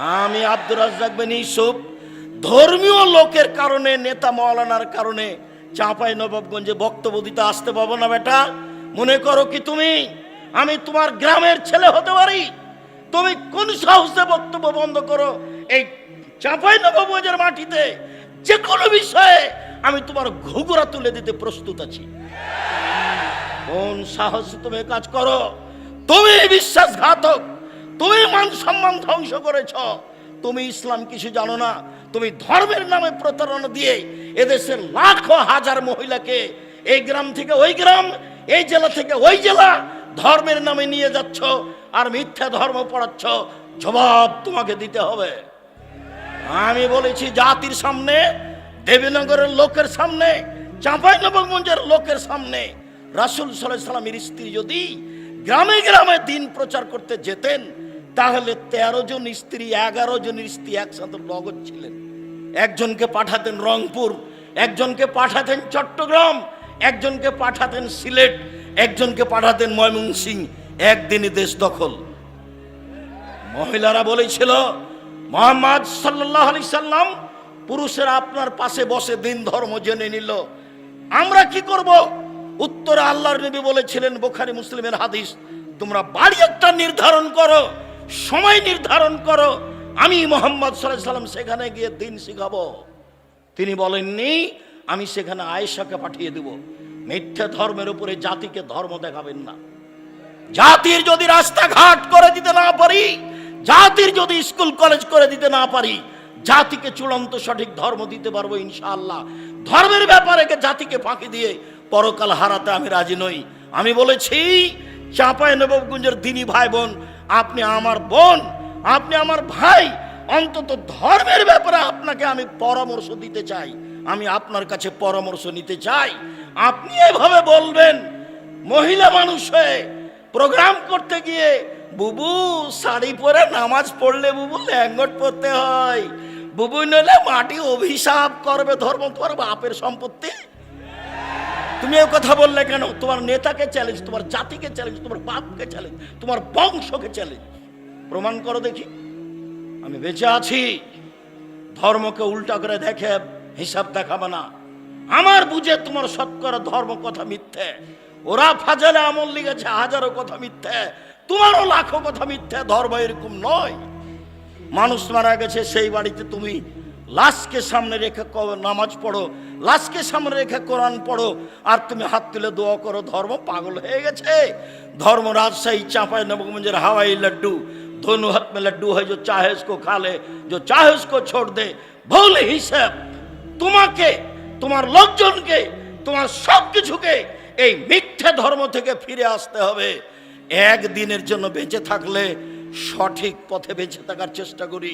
আমি আব্দুর রাজ্জাক বিন ইউসুফ, ধর্মীয় লোকের কারণে, নেতা মৌলানার কারণে চাঁপাই নবাবগঞ্জে বক্তব্য দিতে আসতে পাবো না বেটা। মনে করো কি তুমি? আমি তোমার গ্রামের ছেলে হতে পারি? তুমি কোন সাহসে বক্তব্য বন্ধ করো? এই চাঁপাই নবাবগঞ্জের মাটিতে যে কোনো বিষয়ে আমি তোমার ঘুঘুরা তুলে দিতে প্রস্তুত আছি। কোন সাহসে তুমি কাজ করো? তুমি বিশ্বাসঘাতক। তুমি মান সম্মান ধ্বংস করেছ। তুমি ইসলাম কিছু জানো না। তুমি ধর্মের নামে প্রতারণা দিয়ে এদেশের লাখো হাজার মহিলাকে এই গ্রাম থেকে ওই গ্রাম, এই জেলা থেকে ওই জেলা ধর্মের নামে নিয়ে যাচ্ছ আর মিথ্যা ধর্ম পড়াচ্ছ। জবাব তোমাকে দিতে হবে। আমি বলেছি, জাতির সামনে, দেবীনগরের লোকের সামনে, চাঁপাইনবাবগঞ্জের লোকের সামনে রাসুল সাল্লাহ সাল্লামের স্ত্রী যদি গ্রামে গ্রামে দিন প্রচার করতে যেতেন তাহলে তেরো জন স্ত্রী, এগারো জনের স্ত্রী একসাথে নগদ ছিলেন। একজনকে পাঠাতেন রংপুর, একজনকে পাঠাতেন চট্টগ্রাম, একজনকে পাঠাতেন সিলেট, একজনকে পাঠাতেন ময়মনসিং একদিনই দেশ দখল। মহিলারা বলেছিল, মোহাম্মদ সাল্লাহ আলি সাল্লাম পুরুষেরা আপনার পাশে বসে দিন ধর্ম জেনে নিল। আমরা কি করব? উত্তরে আল্লাহর নবী বলেছিলেন, বোখারি, মুসলিমের হাদিস, তোমরা বাড়ি একটা নির্ধারণ করো। সময় নির্ধারণ করো। আমি মোহাম্মদ সাল্লাম সেখানে গিয়ে দিন শিখাবো। তিনি বলেননি, আমি সেখানে আয়েশাকে পাঠিয়ে দেব। মিথ্যা ধর্মের উপরে জাতিকে ধর্ম দেখাবেন না। জাতির যদি রাস্তাঘাট করে দিতে না পারি, জাতির যদি স্কুল, কলেজ করে দিতে না পারি, জাতিকে চূড়ান্ত সঠিক ধর্ম দিতে পারব ইনশাআল্লাহ। ধর্মের ব্যাপারে জাতিকে ফাঁকি দিয়ে পরকাল হারাতে আমি রাজি নই। আমি বলেছি চাঁপায় নবাবগঞ্জের দিনী ভাই বোন আপনি আমার বোন, আপনি আমার ভাই, অন্তত ধর্মের ব্যাপারে আপনাকে আমি পরামর্শ দিতে চাই। আমি আপনার কাছে পরামর্শ নিতে চাই। আপনি এভাবে বলবেন, মহিলা মানুষ হয়ে প্রোগ্রাম করতে গিয়ে বুবু শাড়ি পরে নামাজ পড়লে বুবু ল্যাঙ্গট পরতে হয়। বুবু নইলে মাটি অভিশাপ করবে ধর্ম, তোমার বাপের সম্পত্তি। তুমি এই কথা বললে কেন? তোমার নেতাকে চ্যালেঞ্জ তোমার জাতিকে চ্যালেঞ্জ তোমার বাপকে চ্যালেঞ্জ তোমার বংশকে চ্যালেঞ্জ প্রমাণ করো দেখি। আমি বেঁচে আছি। ধর্মকে উল্টা করে দেখে হিসাব দেখাবে না। আমার বুঝে তোমার শতকরা ধর্ম কথা মিথ্যে। ওরা ফাজালে আমল লিগেছে হাজারো কথা মিথ্যে। তোমারও লাখো কথা মিথ্যে, ধর্ম এরকম নয়। মানুষ মারা গেছে, সেই বাড়িতে তুমি লাশকে সামনে রেখে ক- নামাজ পড়ো লাশকে সামনে রেখে কোরআন পড়ো আর তুমি হাত তুলে দোয়া করো ধর্ম পাগল হয়ে গেছে ধর্ম রাজশাহী চাঁপাই নবগঞ্জের হাওয়াই লাড্ডু दोनों हाथ में लड्डू है जो चाहे उसको खा ले जो चाहे उसको छोड़ दे ভুল হিসাব তোমাকে তোমার লোকজনকে তোমার সব কিছুকে এই মিথ্যে ধর্ম থেকে ফিরে আসতে হবে একদিনের জন্য বেঁচে থাকলে সঠিক পথে বেঁচে থাকার চেষ্টা করি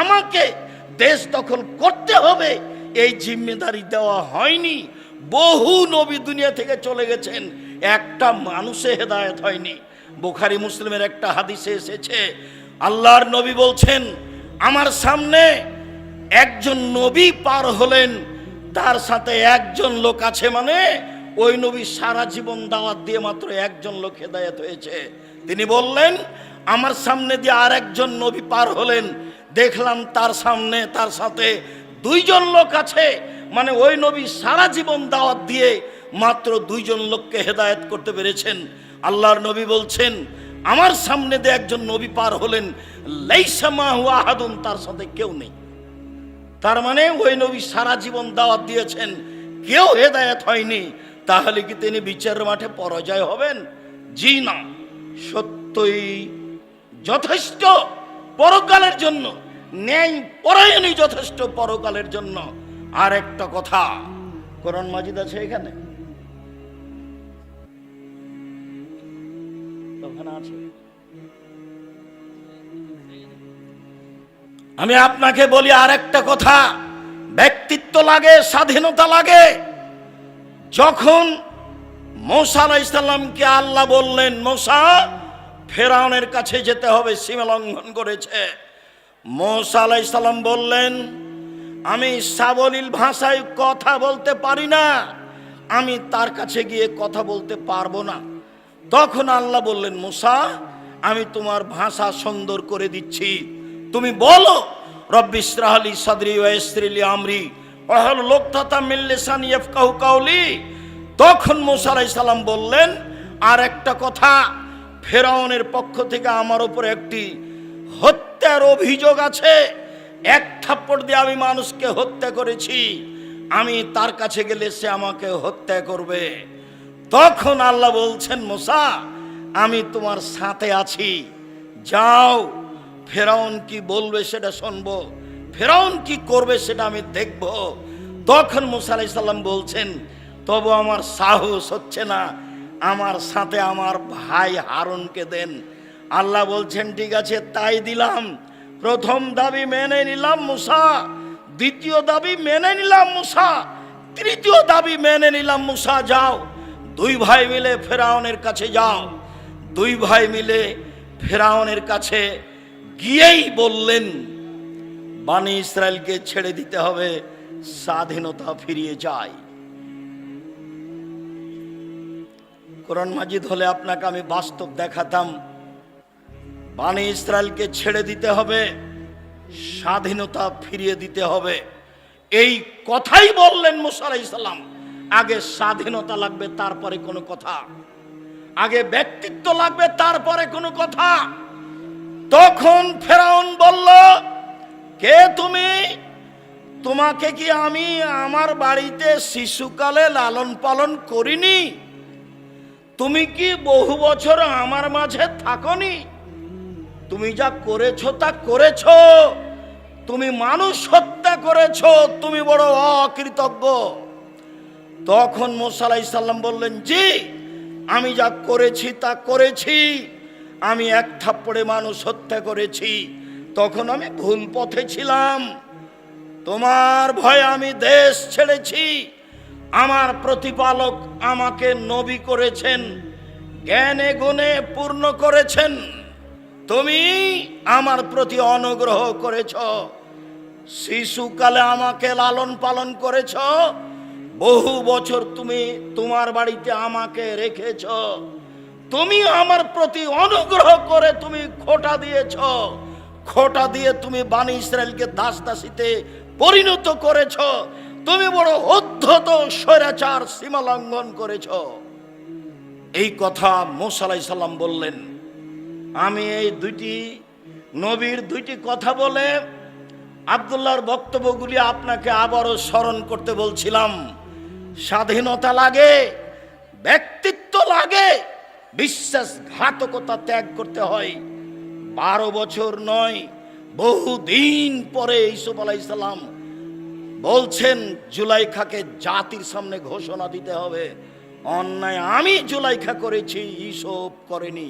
আমাকে দেশ দখল করতে হবে, এই জিম্মেদারি দেওয়া হয়নি। বহু নবী দুনিয়া থেকে চলে গেছেন, একটা মানুষে হেদায়েত হয়নি। বোখারি মুসলিমের একটা হাদিসে এসেছে, আল্লাহর নবী বলছেন, আমার সামনে একজন নবী পার হলেন, তার সাথে একজন লোক আছে মানে ওই নবী সারা জীবন দাওয়াত দিয়ে মাত্র একজন লোক হেদায়েত হয়েছে। তিনি বললেন, আমার সামনে দিয়ে আর একজন নবী পার হলেন দেখলাম তার সামনে, তার সাথে দুইজন লোক আছে। মানে ওই নবী সারা জীবন দাওয়াত দিয়ে মাত্র দুইজন লোককে হেদায়েত করতে পেরেছেন। আল্লাহর নবী বলছেন, আমার সামনে দিয়ে একজন নবী পার হলেন আহাদুন, তার সাথে কেউ নেই। তার মানে ওই নবী সারা জীবন দাওয়াত দিয়েছেন, কেউ হেদায়েত হয়নি। তাহলে কি তিনি বিচারের মাঠে পরাজয় হবেন? জি না। সত্যই যথেষ্ট। পরকালের জন্য ন্যায় পরায়ণই যথেষ্ট পরকালের জন্য। আর একটা কথা, কোরআন মাজিদ আছে এখানে? আমি আপনাকে বলি আর একটা কথা, ব্যক্তিত্ব লাগে, স্বাধীনতা লাগে। যখন মৌসা আলাইসাল্লামকে আল্লাহ বললেন, মৌসা, ফেরাউনের কাছে যেতে হবে, সীমা লঙ্ঘন করেছে। মৌসা আলাইসাল্লাম বললেন, আমি সাবলীল ভাষায় কথা বলতে পারি না। আমি তার কাছে গিয়ে কথা বলতে পারব না। তখন আল্লাহ বললেন, মুসা, আমি তোমার ভাষা সুন্দর করে দিচ্ছি। তুমি বলো, রব্বি ইসরাহলি সাদরি ওয়াইসরিলি আমরি। ওয়াহল লোকতাতা মিল্লিসান ইয়াফকাহু কাউলি তখন মুসা সালাম বললেন, আর একটা কথা, ফেরাউনের পক্ষ থেকে আমার উপর একটি হত্যার অভিযোগ আছে। এক থাপ্পড় দিয়ে আমি মানুষকে হত্যা করেছি। আমি তার কাছে গেলে সে আমাকে হত্যা করবে। তখন আল্লাহ বলছেন, মোসা, আমি তোমার সাথে আছি। যাও, ফেরাউন কি বলবে সেটা শুনব। ফেরাউন কি করবে সেটা আমি দেখব। তখন মুসা আলাইহিস সালাম বলছেন, তবু আমার সাহস হচ্ছে না। আমার সাথে আমার ভাই হারুনকে দেন। আল্লাহ বলছেন, ঠিক আছে, তাই দিলাম। প্রথম দাবি মেনে নিলাম মুসা, দ্বিতীয় দাবি মেনে নিলাম মুসা, তৃতীয় দাবি মেনে নিলাম মুসা, যাও। দুই ভাই মিলে ফেরাউনের কাছে যাও। দুই ভাই মিলে ফেরাউনের কাছে গিয়েই বললেন, বানি ইসরায়েলকে ছেড়ে দিতে হবে, স্বাধীনতা ফিরিয়ে যায় কোরআন মাজিদ হলে আপনাকে আমি বাস্তব দেখাতাম। বানি ইসরায়েলকে ছেড়ে দিতে হবে, স্বাধীনতা ফিরিয়ে দিতে হবে। এই কথাই বললেন মুসা আলাইসাল্লাম আগে স্বাধীনতা লাগবে, তারপরে কোনো কথা। আগে ব্যক্তিত্ব লাগবে, তারপরে কোনো কথা। তখন ফেরাউন বলল, কে তুমি? তোমাকে কি আমি আমার বাড়িতে শিশুকালে লালন পালন করিনি? তুমি কি বহু বছর আমার মাঝে থাকনি? তুমি যা করেছ তা করেছ। তুমি মানুষ হত্যা করেছ, তুমি বড় অকৃতজ্ঞ। তখন মোসালাই সাল্লাম বললেন, জি, আমি যা করেছি তা করেছি। আমি এক থাপ্পড়ে মানুষ হত্যা করেছি। তখন আমি ভুল পথে ছিলাম। তোমার ভয়ে আমি দেশ ছেড়েছি। আমার প্রতিপালক আমাকে নবী করেছেন, জ্ঞানে গুণে পূর্ণ করেছেন। তুমি আমার প্রতি অনুগ্রহ করেছ। শিশুকালে আমাকে লালন পালন করেছ। বহু বছর তুমি তোমার বাড়িতে আমাকে রেখেছ। তুমি আমার প্রতি অনুগ্রহ করে তুমি খোটা দিয়েছ। খোটা দিয়ে তুমি বাণী ইসরায়েলকে দাস দাসীতে পরিণত করেছ। তুমি বড় অধ্যত স্বৈরাচার সীমা লঙ্ঘন করেছ। এই কথা মোসালাই সাল্লাম বললেন। আমি এই দুইটি নবীর দুইটি কথা বলে আবদুল্লাহর বক্তব্যগুলি আপনাকে আবারও স্মরণ করতে বলছিলাম। স্বাধীনতা লাগে, ব্যক্তিত্ব লাগে, বিশ্বাসঘাতকতা ত্যাগ করতে হয়। বারো বছর নয়, বহুদিন পরে ইসুফ আলাইসাল্লাম বলছেন, জুলাইখাকে জাতির সামনে ঘোষণা দিতে হবে। অন্যায় আমি জুলাইখা করেছি, ইসব করেনি।